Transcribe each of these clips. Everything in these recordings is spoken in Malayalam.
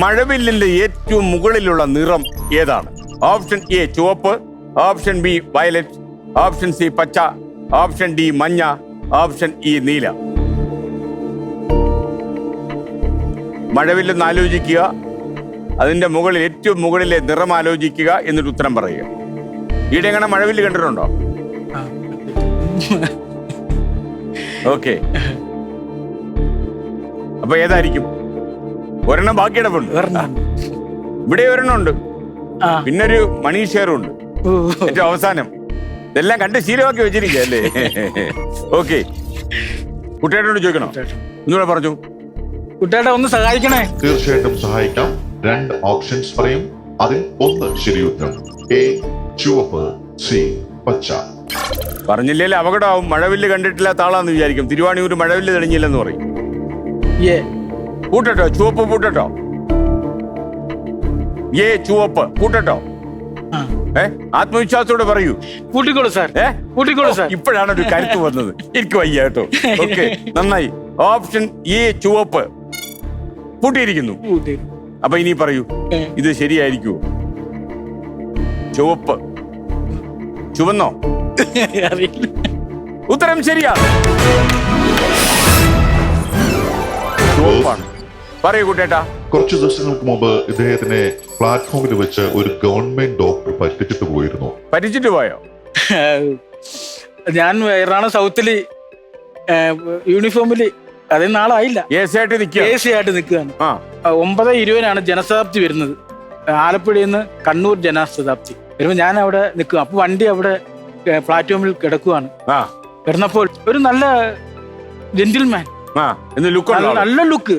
മഴവില്ലിന്റെ ഏറ്റവും മുകളിലുള്ള നിറം ഏതാണ്? ഓപ്ഷൻ എ ചുവപ്പ് option B violet option C പച്ച ഓപ്ഷൻ ഡി മഞ്ഞ ഓപ്ഷൻ ഇ നീല. മഴവില്ലെന്ന് ആലോചിക്കുക. അതിന്റെ മുകളിൽ ഏറ്റവും മുകളിലെ നിറം ആലോചിക്കുക എന്നിട്ട് ഉത്തരം പറയുക. ഈടെ എങ്ങനെ മഴവില്ല് കണ്ടിട്ടുണ്ടോ. ഓക്കെ. അപ്പൊ ഏതായിരിക്കും? ഒരെണ്ണം ബാക്കി കിടപ്പുണ്ട്. ഇവിടെ ഒരെണ്ണം ഉണ്ട് പിന്നൊരു പിന്നെ ഒരു മണി ഷെയറും ഉണ്ട്. ഏറ്റവും അവസാനം. ഇതെല്ലാം കണ്ട് ശീലമാക്കി വെച്ചിരിക്കല്ലേ ഓക്കെ. കുട്ടിയോട് ചോദിക്കണോ? ഒന്നുകൂടെ പറഞ്ഞു. കുട്ടിയേട്ടാ ഒന്ന് സഹായിക്കണേ. തീർച്ചയായിട്ടും സഹായിക്കാം. രണ്ട് ഓപ്ഷൻസ് പറയും. അതിൽ ഒന്ന് ശരിയുത്തരം. ഉത്തരം എ ചുവപ്പ്. സി പച്ച. പറഞ്ഞില്ലേ അപകടമാവും. മഴവില്ല് കണ്ടിട്ടില്ലാത്ത ആളാന്ന് വിചാരിക്കും. തിരുവാണിയൂർ മഴവില്ല് തെളിഞ്ഞില്ലെന്ന് പറയും. ഏ പൂട്ടട്ടോ ചുവപ്പ് കൂട്ടട്ടോ. ഏ ചുവപ്പ് കൂട്ടട്ടോ. ഏ ആത്മവിശ്വാസത്തോടെ പറയൂ. കൂട്ടിക്കോളൂ സാർ. ഏ? കൂട്ടിക്കോളൂ സാർ. ഇപ്പോഴാണ് ഒരു കരുത്ത് വന്നത്. എനിക്ക് വയ്യ കേട്ടോ. ഓക്കെ നന്നായി. ഓപ്ഷൻ എ ചുവപ്പ്. കൂട്ടിയിരിക്കുന്നു. കൂട്ടി. അപ്പൊ ഇനി പറയൂ. ഇത് ശരിയായിരിക്കുമോ ചുവപ്പ്. ചുവന്നോ? അറിയില്ല. ഉത്തരം ശരിയാണ്. ചുവപ്പാണ്. പറയൂ കുട്ടേട്ടാ. കുറച്ച് ദിവസങ്ങൾക്ക് മുമ്പ് ഇദ്ദേഹത്തിനെ പ്ലാറ്റ്ഫോമിൽ വെച്ച് ഒരു ഗവൺമെന്റ് ഡോക്ടർ പറ്റിച്ചിട്ട് പോയിരുന്നു. പറ്റിച്ചിട്ട് പോയോ? ഞാൻ എറണാകുളം സൗത്തിൽ യൂണിഫോമിൽ അതേ നാളായില്ല. സി ആയിട്ട് നിൽക്കുക എ സി ആയിട്ട് നിൽക്കുകയാണ് ആ. ഒമ്പത് ഇരുപതിനാണ് ജനശതാബ്ദി വരുന്നത്. ആലപ്പുഴയിൽ നിന്ന് കണ്ണൂർ ജനശതാബ്ദി വരുമ്പോൾ ഞാൻ അവിടെ നിൽക്കുക അപ്പൊ വണ്ടി അവിടെ പ്ലാറ്റ്ഫോമിൽ കിടക്കുവാണ്. ആ. കിടന്നപ്പോൾ ഒരു നല്ല ജെന്റിൽമാൻ ലുക്ക് നല്ല ലുക്ക്.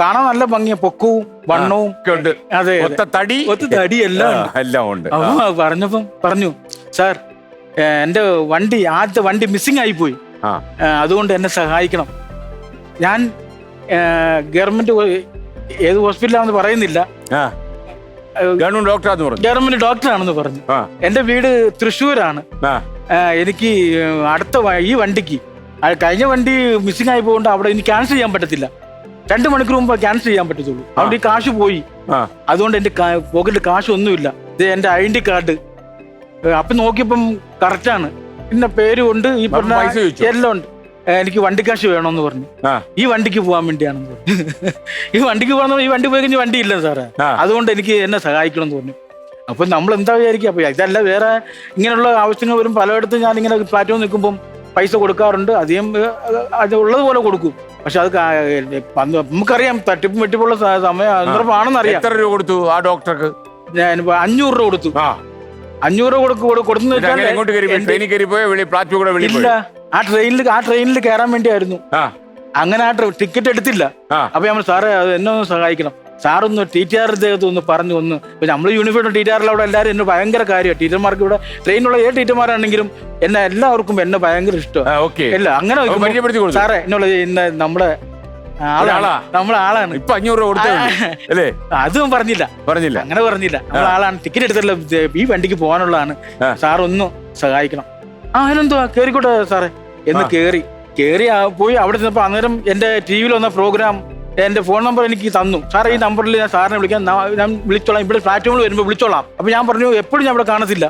കാണാൻ നല്ല ഭംഗിയ. പൊക്കവും വണ്ണവും. ഒക്കെ ഉണ്ട്. അതെ ഒത്ത തടി. ഒത്ത തടി എല്ലാം ഉണ്ട്. എല്ലാം ഉണ്ട്. പറഞ്ഞപ്പം പറഞ്ഞു സാർ എന്റെ വണ്ടി ആദ്യത്തെ വണ്ടി മിസ്സിംഗ് ആയി പോയി. അതുകൊണ്ട് എന്നെ സഹായിക്കണം. ഞാൻ ഗവൺമെന്റ് ഏത് ഹോസ്പിറ്റലാണെന്ന് പറയുന്നില്ല. ഗവൺമെന്റ് ഡോക്ടറാന്ന് പറഞ്ഞു. ഗവൺമെന്റ് ഡോക്ടറാണെന്ന് പറഞ്ഞു. എന്റെ വീട് തൃശ്ശൂരാണ്. എനിക്ക് അടുത്ത ഈ വണ്ടിക്ക് കഴിഞ്ഞ വണ്ടി മിസ്സിംഗ് ആയി പോകുകൊണ്ട് അവിടെ ഇനി ക്യാൻസൽ ചെയ്യാൻ പറ്റത്തില്ല. രണ്ട് മണിക്കൂർ മുമ്പ് ക്യാൻസൽ ചെയ്യാൻ പറ്റത്തുള്ളൂ. അവിടെ ഈ കാശ് പോയി. അതുകൊണ്ട് എന്റെ പോക്കറ്റിൽ കാശ് ഒന്നുമില്ല ഇത് എന്റെ ഐഡന്റി കാർഡ്. അപ്പൊ നോക്കിയപ്പം കറക്റ്റ് ആണ്. പിന്നെ പേര് കൊണ്ട് ഈ പറഞ്ഞ എല്ലാം ഉണ്ട്. എനിക്ക് വണ്ടി കാശ് വേണമെന്ന് പറഞ്ഞു. ഈ വണ്ടിക്ക് പോകാൻ വേണ്ടിയാണെന്ന് പറഞ്ഞു. ഈ വണ്ടിക്ക് പോകണം ഈ വണ്ടി പോയി കഴിഞ്ഞാൽ വണ്ടി ഇല്ല സാറേ. അതുകൊണ്ട് എനിക്ക് എന്നെ സഹായിക്കണം എന്ന് പറഞ്ഞു. അപ്പൊ നമ്മൾ എന്താ വിചാരിക്കുക? അപ്പൊ ഇതല്ല വേറെ ഇങ്ങനെയുള്ള ആവശ്യങ്ങൾ വരും പലയിടത്തും ഞാൻ ഇങ്ങനെ പാറ്റോ നിൽക്കുമ്പം പൈസ കൊടുക്കാറുണ്ട്. അധികം അത് ഉള്ളതുപോലെ കൊടുക്കും. പക്ഷെ അത് നമുക്കറിയാം തട്ടിപ്പും വെട്ടിപ്പുള്ള സമയം സന്ദർഭമാണെന്ന് അറിയാം എത്ര രൂപ കൊടുത്തു ആ ഡോക്ടർക്ക്? ഞാൻ അഞ്ഞൂറ് രൂപ കൊടുത്തു. അഞ്ഞൂറ് രൂപ കൊടുക്കും കൊടു- കൊടുത്തെന്ന് എന്നിട്ട് എങ്ങോട്ട് കയറി വെച്ചാൽ ട്രെയിനിൽ കയറി പോയോ? വെളി പ്ലാറ്റ്ഫോം കൂടെ ഇല്ല. ആ ട്രെയിനിൽ ആ ട്രെയിനിൽ കയറാൻ വേണ്ടിയായിരുന്നു. അങ്ങനെ ആ ടിക്കറ്റ് എടുത്തില്ല. അപ്പൊ നമ്മൾ സാറേ എന്നെ ഒന്ന് സഹായിക്കണം. സാറൊന്ന് ടി ടി ആർ ഇദ്ദേഹത്തെ ഒന്ന് പറഞ്ഞു ഒന്ന്. പിന്നെ നമ്മൾ യൂണിഫോം ടി ടി ആറിൽ അവിടെ എല്ലാവരും എന്നെ ഭയങ്കര കാര്യമാണ് ടീച്ചർമാർക്ക് ഇവിടെ ട്രെയിനിലുള്ള ഏത് ടീച്ചർമാരാണെങ്കിലും എന്നെ എല്ലാവർക്കും എന്നെ ഭയങ്കര ഇഷ്ടമാണ് അങ്ങനെ. സാറേ എന്നുള്ള ഇന്ന് നമ്മുടെ? നമ്മളെ ആളാണ്. ഇപ്പൊ അഞ്ഞൂറ് രൂപ കൊടുത്തേ അല്ലേ? അതും പറഞ്ഞില്ല. പറഞ്ഞില്ല. അങ്ങനെ പറഞ്ഞില്ല. നമ്മളെ ആളാണ്. ടിക്കറ്റ് എടുത്തില്ല ഇത് ഈ വണ്ടിക്ക് പോകാനുള്ളതാണ്. സാർ ഒന്ന് സഹായിക്കണം. ആ അതിനെന്തുവാ കേറിക്കോട്ടെ സാറേ. എന്ന് കേറി. കേറി പോയി അവിടെ ചെന്നപ്പോ അന്നേരം എന്റെ ടി വിയിൽ വന്ന പ്രോഗ്രാം എന്റെ ഫോൺ നമ്പർ എനിക്ക് തന്നു. സാറേ ഈ നമ്പറിൽ ഞാൻ സാറിനെ വിളിക്കാൻ ഞാൻ വിളിച്ചോളാം. ഇവിടെ പ്ലാറ്റ്ഫോമിൽ വരുമ്പോൾ വിളിച്ചോളാം. അപ്പൊ ഞാൻ പറഞ്ഞു എപ്പോഴും ഞാൻ ഇവിടെ കാണത്തില്ല.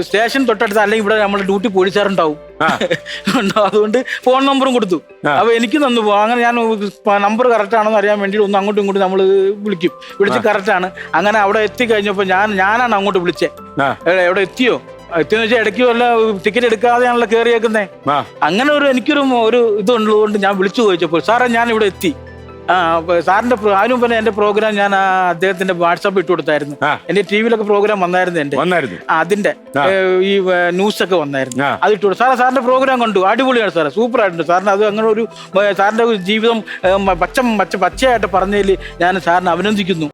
സ്റ്റേഷൻ തൊട്ടടുത്ത് അല്ലെങ്കിൽ ഇവിടെ നമ്മുടെ ഡ്യൂട്ടി പോലീസുകാരുണ്ടാവും. അതുകൊണ്ട് ഫോൺ നമ്പറും കൊടുത്തു. അപ്പൊ എനിക്ക് തന്നു. പോകും അങ്ങനെ ഞാൻ നമ്പർ കറക്റ്റ് ആണെന്ന് അറിയാൻ വേണ്ടി ഒന്ന് അങ്ങോട്ടും ഇങ്ങോട്ടും നമ്മൾ വിളിക്കും. വിളിച്ച് കറക്റ്റ് ആണ്. അങ്ങനെ അവിടെ എത്തിക്കഴിഞ്ഞപ്പോൾ ഞാൻ ഞാനാണ് അങ്ങോട്ട് വിളിച്ചത് എവിടെ- എവിടെ എത്തിയോ? എത്തിയെന്ന് വെച്ചാൽ ഇടയ്ക്ക് വല്ല ടിക്കറ്റ് എടുക്കാതെയാണല്ലോ കയറിയേക്കുന്നേ അങ്ങനെ ഒരു എനിക്കൊരു ഒരു ഇതുള്ളതുകൊണ്ട് ഞാൻ വിളിച്ചു ചോദിച്ചപ്പോൾ സാറേ ഞാൻ ഇവിടെ എത്തി. ആ സാറിന്റെ അതിനു മുമ്പ് എന്റെ പ്രോഗ്രാം ഞാൻ അദ്ദേഹത്തിന്റെ വാട്സാപ്പ് ഇട്ട് കൊടുത്തായിരുന്നു. എന്റെ ടി വിയിലൊക്കെ പ്രോഗ്രാം വന്നായിരുന്നു എന്റെ. അതിന്റെ ഈ ന്യൂസ് ഒക്കെ വന്നായിരുന്നു. അത് ഇട്ടു കൊടുത്തു. സാറേ സാറിന്റെ പ്രോഗ്രാം കണ്ടു. അടിപൊളിയാണ് സാറേ. സൂപ്പർ ആയിട്ടുണ്ട്. സാറിന് അത് അങ്ങനെ ഒരു സാറിന്റെ ജീവിതം പച്ച പച്ച പച്ചയായിട്ട് പറഞ്ഞതിൽ ഞാൻ സാറിനെ അഭിനന്ദിക്കുന്നു.